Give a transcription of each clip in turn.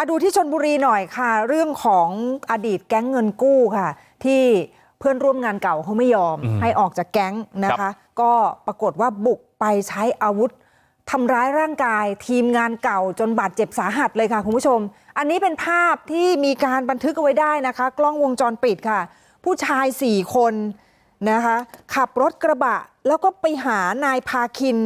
อะดูที่ชนบุรีหน่อยค่ะ เรื่องของอดีตแก๊งเงินกู้ค่ะ ที่เพื่อนร่วมงานเก่าเขาไม่ยอมอืมให้ออกจากแก๊งนะครัคะบก็ปรากฏว่าบุกไปใช้อาวุธทำร้ายร่างกายทีมงานเก่าจนบาดเจ็บสาหัสเลยค่ะคุณผู้ชม อันนี้เป็นภาพที่มีการบันทึกเอาไว้ได้นะคะ กล้องวงจรปิดค่ะ ผู้ชายสี่คนนะคะ ขับรถกระบะแล้วก็ไปหานายพาคิน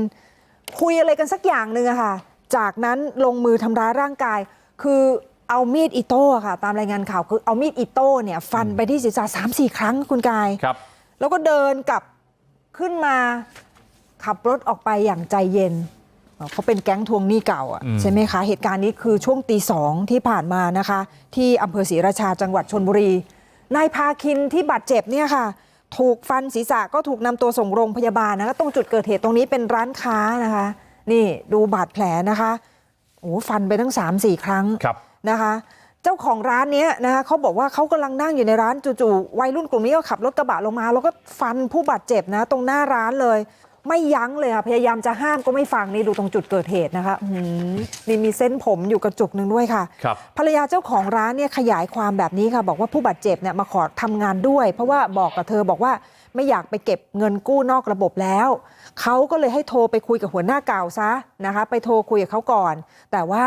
คุยอะไรกันสักอย่างหนึ่งอะค่ะ จากนั้นลงมือทำร้ายร่างกาย คือเอามีดอิโต้อะค่ะ ตามรายงานข่าวคือเอามีดอิโต้เนี่ยฟันไปที่ศีรษะสามสี่ครั้งคุณกายครับ แล้วก็เดินกลับขึ้นมาขับรถออกไปอย่างใจเย็นเขาเป็นแก๊งทวงหนี้เก่าอะอืมใช่ไหมคะ เหตุการณ์นี้คือช่วงตีสองที่ผ่านมานะคะ ที่อำเภอศรีราชาจังหวัดชนบุรีนายพาคินที่บาดเจ็บเนี่ยค่ะ ถูกฟันศีรษะก็ถูกนำตัวส่งโรงพยาบาลนะคะตรงจุดเกิดเหตุตรงนี้เป็นร้านค้านะคะ นี่ดูบาดแผลนะคะ โอ้ฟันไปตั้ง3-4ครั้งครับนะคะเจ้าของร้านเนี้ยนะคะเขาบอกว่าเขากำลังนั่งอยู่ในร้านจู่ๆวัยรุ่นกลุ่มนี้ก็ขับรถกระบะลงมา แล้วก็ฟันผู้บาดเจ็บนะ ตรงหน้าร้านเลย ไม่ยั้งเลยค่ะพยายามจะห้ามก็ไม่ฟังนี่ดูตรงจุดเกิดเหตุนะคะอื้อหือนี่มีเส้นผมอยู่กระจุกหนึ่งด้วยค่ะครับภรรยาเจ้าของร้านเนี่ยขยายความแบบนี้ค่ะ บอกว่าผู้บาดเจ็บเนี่ยมาขอทำงานด้วย เพราะว่าบอกกับเธอบอกว่า ไม่อยากไปเก็บเงินกู้นอกระบบแล้วเขาก็เลยให้โทรไปคุยกับหัวหน้าเก่าซะนะคะ ไปโทรคุยกับเขาก่อน แต่ว่า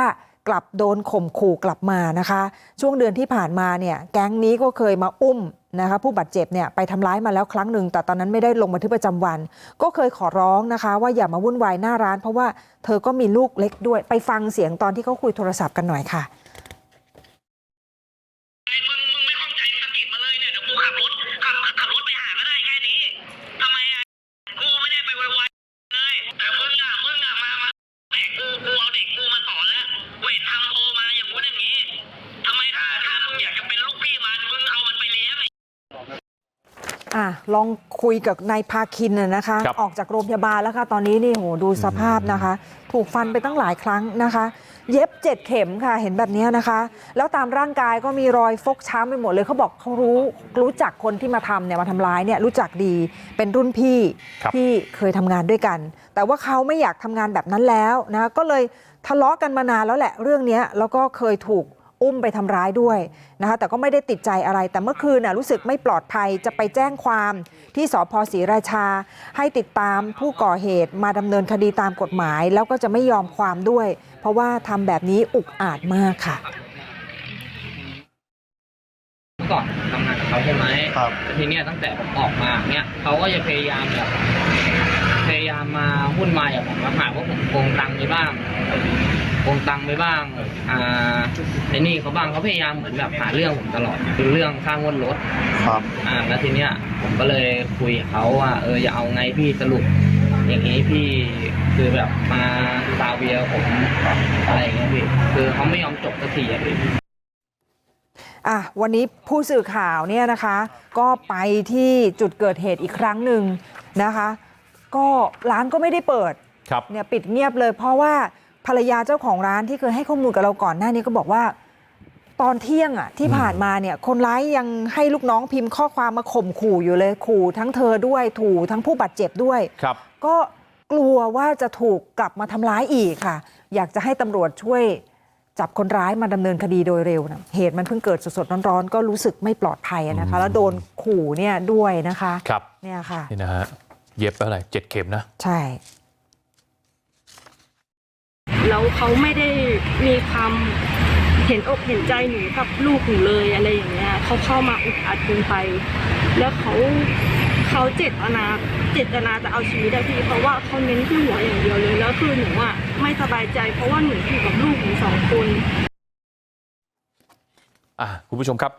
กลับโดนข่มขู่กลับมานะคะ ช่วงเดือนที่ผ่านมาเนี่ยแก๊งนี้ก็เคยมาอุ้มนะคะผู้บาดเจ็บเนี่ยไปทำร้ายมาแล้วครั้งหนึ่งแต่ตอนนั้นไม่ได้ลงบันทึกประจำวัน ก็เคยขอร้องนะคะ ว่าอย่ามาวุ่นวายหน้าร้าน เพราะว่าเธอก็มีลูกเล็กด้วยไปฟังเสียงตอนที่เขาคุยโทรศัพท์กันหน่อยค่ะ อะลองคุยกับนายพาคินน่ะนะคะ ครับ ออกจากโรงพยาบาลแล้วค่ะ ตอนนี้นี่โหดูสภาพนะคะ ถูกฟันไปตั้งหลายครั้งนะคะ เย็บเจ็ดเข็มค่ะเห็นแบบนี้นะคะ แล้วตามร่างกายก็มีรอยฟกช้ำไปหมดเลยเขาบอกเขารู้รู้จักคนที่มาทำเนี่ยมาทำร้ายเนี่ยรู้จักดีเป็นรุ่นพี่ครับ ที่เคยทำงานด้วยกัน แต่ว่าเขาไม่อยากทำงานแบบนั้นแล้วนะก็เลยทะเลาะกันมานานแล้วแหละเรื่องเนี้ยแล้วก็เคยถูก อุ้มไปทำร้ายด้วยนะคะแต่ก็ไม่ได้ติดใจอะไร แต่เมื่อคืนน่ะรู้สึกไม่ปลอดภัยจะไปแจ้งความที่สพศรีราชา ให้ติดตามผู้ก่อเหตุมาดำเนินคดีตามกฎหมาย แล้วก็จะไม่ยอมความด้วย เพราะว่าทำแบบนี้อุกอาจมากค่ะเมื่อก่อนทำงานกับเขาใช่ไหมครับแต่ทีเนี้ยตั้งแต่ผมออกมาเนี่ยเขาก็จะพยายามแบบพยายาม มาวุ่นวายกับผมมาหาว่าผมโกงตังค์ไปบ้างโกงตังค์ไปบ้าง อ่าไอ้นี่เขาบ้างเขาพยายามเหมือนแบบหาเรื่องผมตลอดคือเรื่องค่างวดรถ ครับ อ่าแล้วทีเนี้ยผมก็เลยคุยกับเขาว่าเอออย่าเอาไงพี่สรุป อย่างนี้พี่คือแบบมาซาเวียผมอะไรอย่างเงี้ยพี่คือเขาไม่ยอมจบสักทีอะพี่ อะวันนี้ผู้สื่อข่าวเนี่ยนะคะ ก็ไปที่จุดเกิดเหตุอีกครั้งหนึ่งนะคะ ก็ร้านก็ไม่ได้เปิดครับเนี่ยปิดเงียบเลยเพราะว่าภรรยาเจ้าของร้านที่เคยให้ข้อมูลกับเราก่อนหน้านี้ก็บอกว่า ตอนเที่ยงอะที่ผ่านมาเนี่ยคนร้ายยังให้ลูกน้องพิมพ์ข้อความมาข่มขู่อยู่เลยขู่ทั้งเธอด้วยถูทั้งผู้บาดเจ็บด้วยครับ ก็กลัวว่าจะถูกกลับมาทำร้ายอีกค่ะ อยากจะให้ตำรวจช่วยจับคนร้ายมาดำเนินคดีโดยเร็วนะเหตุมันเพิ่งเกิดสดๆร้อนๆ ก็รู้สึกไม่ปลอดภัยนะคะ แล้วโดนขู่เนี่ยด้วยนะคะครับเนี่ยค่ะนี่นะฮะ เย็บไปเท่าไหร่เจ็ดเข็มนะ ใช่ แล้วเขาไม่ได้มีความเห็นอกเห็นใจหนูกับลูกหนูเลยอะไรอย่างเงี้ยเขาเข้ามาอุกอัดเกินไป แล้วเขาเขาเจตนาเจตนาจะเอาชีวิตอะพี่เพราะว่าเขาเน้นที่หัวอย่างเดียวเลยแล้วคือหนูอะไม่สบายใจ เพราะว่าหนูอยู่กับลูกหนูสองคน อะคุณผู้ชมครับ